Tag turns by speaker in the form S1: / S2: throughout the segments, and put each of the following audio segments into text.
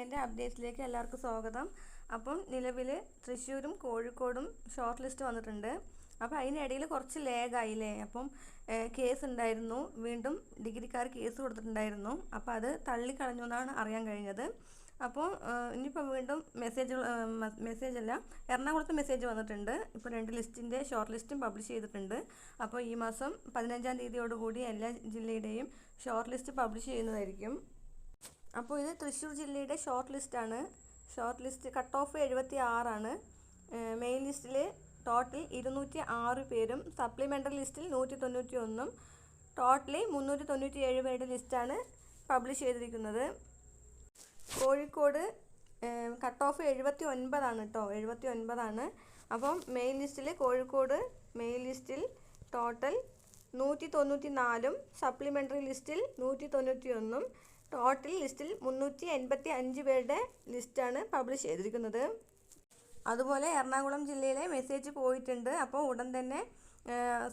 S1: എന്റെ അപ്ഡേറ്റ്സിലേക്ക് എല്ലാവർക്കും സ്വാഗതം. അപ്പം നിലവിൽ തൃശ്ശൂരും കോഴിക്കോടും ഷോർട്ട് ലിസ്റ്റ് വന്നിട്ടുണ്ട്. അപ്പോൾ അതിനിടയിൽ കുറച്ച് ലേഗായില്ലേ അപ്പം കേസ് ഉണ്ടായിരുന്നു. വീണ്ടും ഡിഗ്രിക്കാർ കേസ് കൊടുത്തിട്ടുണ്ടായിരുന്നു. അപ്പോൾ അത് തള്ളിക്കളഞ്ഞു എന്നാണ് അറിയാൻ കഴിഞ്ഞത്. അപ്പോൾ ഇനിയിപ്പോൾ വീണ്ടും മെസ്സേജ് മെസ്സേജ് അല്ല എറണാകുളത്ത് മെസ്സേജ് വന്നിട്ടുണ്ട്. ഇപ്പോൾ രണ്ട് ലിസ്റ്റിന്റെ ഷോർട്ട് ലിസ്റ്റും പബ്ലിഷ് ചെയ്തിട്ടുണ്ട്. അപ്പോൾ ഈ മാസം പതിനഞ്ചാം തീയതിയോടുകൂടി എല്ലാ ജില്ലയുടെയും ഷോർട്ട് ലിസ്റ്റ് പബ്ലിഷ് ചെയ്യുന്നതായിരിക്കും. അപ്പോൾ ഇത് തൃശ്ശൂർ ജില്ലയുടെ ഷോർട്ട് ലിസ്റ്റാണ് ഷോർട്ട് ലിസ്റ്റ് കട്ട് ഓഫ് എഴുപത്തി ആറാണ് മെയിൻ ലിസ്റ്റിൽ ടോട്ടൽ ഇരുന്നൂറ്റി ആറ് പേരും സപ്ലിമെന്ററി ലിസ്റ്റിൽ നൂറ്റി തൊണ്ണൂറ്റി ഒന്നും ടോട്ടലി മുന്നൂറ്റി തൊണ്ണൂറ്റി ഏഴ് പേരുടെ ലിസ്റ്റാണ് പബ്ലിഷ് ചെയ്തിരിക്കുന്നത്. കോഴിക്കോട് കട്ട് ഓഫ് എഴുപത്തി ഒൻപതാണ് കേട്ടോ എഴുപത്തി ഒൻപതാണ് അപ്പം മെയിൻ ലിസ്റ്റിൽ കോഴിക്കോട് മെയിൻ ലിസ്റ്റിൽ ടോട്ടൽ നൂറ്റി തൊണ്ണൂറ്റി നാലും സപ്ലിമെന്ററി ലിസ്റ്റിൽ നൂറ്റി തൊണ്ണൂറ്റി ഒന്നും ടോട്ടൽ ലിസ്റ്റിൽ മുന്നൂറ്റി എൺപത്തി അഞ്ച് പേരുടെ ലിസ്റ്റാണ് പബ്ലിഷ് ചെയ്തിരിക്കുന്നത്. അതുപോലെ എറണാകുളം ജില്ലയിലെ മെസ്സേജ് പോയിട്ടുണ്ട്. അപ്പോൾ ഉടൻ തന്നെ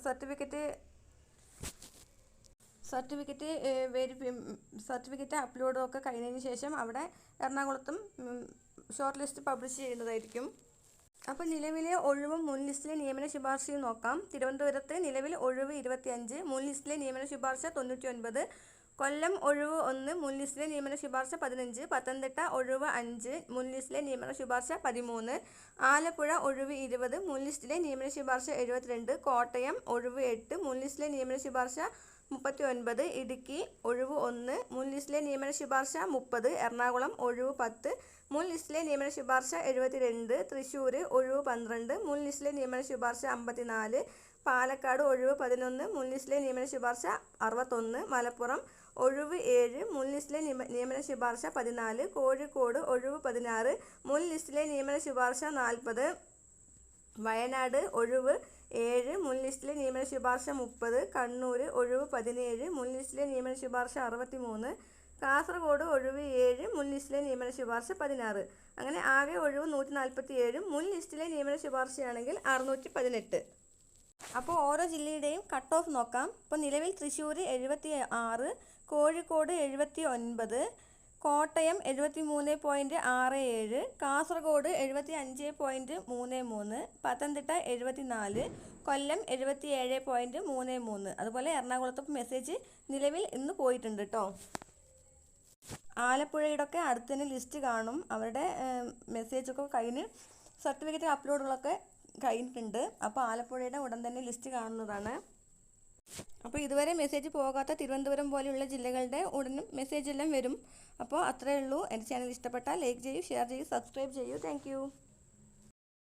S1: സർട്ടിഫിക്കറ്റ് സർട്ടിഫിക്കറ്റ് വെരിഫി സർട്ടിഫിക്കറ്റ് അപ്ലോഡും ഒക്കെ കഴിഞ്ഞതിന് ശേഷം അവിടെ എറണാകുളത്തും ഷോർട്ട് ലിസ്റ്റ് പബ്ലിഷ് ചെയ്യുന്നതായിരിക്കും. അപ്പോൾ നിലവിലെ ഒഴിവും മുൻ ലിസ്റ്റിലെ നിയമന ശുപാർശയും നോക്കാം. തിരുവനന്തപുരത്ത് നിലവിൽ ഒഴിവ് ഇരുപത്തിയഞ്ച് മുൻ ലിസ്റ്റിലെ നിയമന ശുപാർശ തൊണ്ണൂറ്റി ഒൻപത് കൊല്ലം ഒഴിവ് ഒന്ന് മുല്ലിസിലെ നിയമന ശുപാർശ പതിനഞ്ച് പത്തനംതിട്ട ഒഴിവ് അഞ്ച് മുല്ലിസിലെ നിയമന ശുപാർശ പതിമൂന്ന് ആലപ്പുഴ ഒഴിവ് ഇരുപത് മുൻലിസ്റ്റിലെ നിയമന ശുപാർശ എഴുപത്തിരണ്ട് കോട്ടയം ഒഴിവ് എട്ട് മുല്ലിസിലെ നിയമന ശുപാർശ മുപ്പത്തി ഒൻപത് ഇടുക്കി ഒഴിവ് ഒന്ന് മുൻ ലിസ്റ്റിലെ നിയമന ശുപാർശ മുപ്പത് എറണാകുളം ഒഴിവ് പത്ത് മുൻ ലിസ്റ്റിലെ നിയമന ശുപാർശ എഴുപത്തിരണ്ട് തൃശ്ശൂർ ഒഴിവ് പന്ത്രണ്ട് മുൻ ലിസ്റ്റിലെ നിയമന ശുപാർശ അമ്പത്തിനാല് പാലക്കാട് ഒഴിവ് പതിനൊന്ന് മുൻ ലിസ്റ്റിലെ നിയമന ശുപാർശ അറുപത്തൊന്ന് മലപ്പുറം ഒഴിവ് ഏഴ് മുൻ ലിസ്റ്റിലെ നിയമന ശുപാർശ പതിനാല് കോഴിക്കോട് ഒഴിവ് പതിനാറ് മുൻ ലിസ്റ്റിലെ നിയമന ശുപാർശ നാൽപ്പത് വയനാട് ഒഴിവ് ഏഴ് മുൻ ലിസ്റ്റിലെ നിയമന ശുപാർശ മുപ്പത് കണ്ണൂർ ഒഴിവ് പതിനേഴ് മുൻ ലിസ്റ്റിലെ നിയമന ശുപാർശ അറുപത്തി മൂന്ന് കാസർഗോഡ് ഒഴിവ് ഏഴ് മുൻ ലിസ്റ്റിലെ നിയമന ശുപാർശ പതിനാറ്. അങ്ങനെ ആകെ ഒഴിവ് നൂറ്റി നാൽപ്പത്തി ഏഴും മുൻ ലിസ്റ്റിലെ നിയമന ശുപാർശയാണെങ്കിൽ അറുന്നൂറ്റി പതിനെട്ട് അപ്പോൾ ഓരോ ജില്ലയുടെയും കട്ട് ഓഫ് നോക്കാം. ഇപ്പോൾ നിലവിൽ തൃശ്ശൂർ എഴുപത്തി ആറ് കോഴിക്കോട് എഴുപത്തി ഒൻപത് കോട്ടയം എഴുപത്തി മൂന്ന് പോയിന്റ് ആറ് ഏഴ് കാസർഗോഡ് എഴുപത്തി അഞ്ച് പോയിന്റ് മൂന്ന് മൂന്ന് പത്തനംതിട്ട എഴുപത്തി നാല് കൊല്ലം എഴുപത്തി ഏഴ് പോയിന്റ് മൂന്ന് മൂന്ന്. അതുപോലെ എറണാകുളത്ത് മെസ്സേജ് നിലവിൽ ഇന്ന് പോയിട്ടുണ്ട് കേട്ടോ ആലപ്പുഴയുടെയൊക്കെ അടുത്ത് തന്നെ ലിസ്റ്റ് കാണും. അവരുടെ മെസ്സേജൊക്കെ കഴിഞ്ഞ് സർട്ടിഫിക്കറ്റ് അപ്ലോഡുകളൊക്കെ കഴിഞ്ഞിട്ടുണ്ട്. അപ്പോൾ ആലപ്പുഴയുടെ ഉടൻ തന്നെ ലിസ്റ്റ് കാണുന്നതാണ്. അപ്പോൾ ഇതുവരെ മെസ്സേജ് പോകാത്ത തിരുവനന്തപുരം പോലെയുള്ള ജില്ലകളുടെ ഉടനും മെസ്സേജ് എല്ലാം വരും. അപ്പോൾ അത്രയേ ഉള്ളൂ. എന്റെ ചാനൽ ഇഷ്ടപ്പെട്ടാൽ ലൈക്ക് ചെയ്യൂ ഷെയർ ചെയ്യൂ സബ്സ്ക്രൈബ് ചെയ്യൂ. താങ്ക്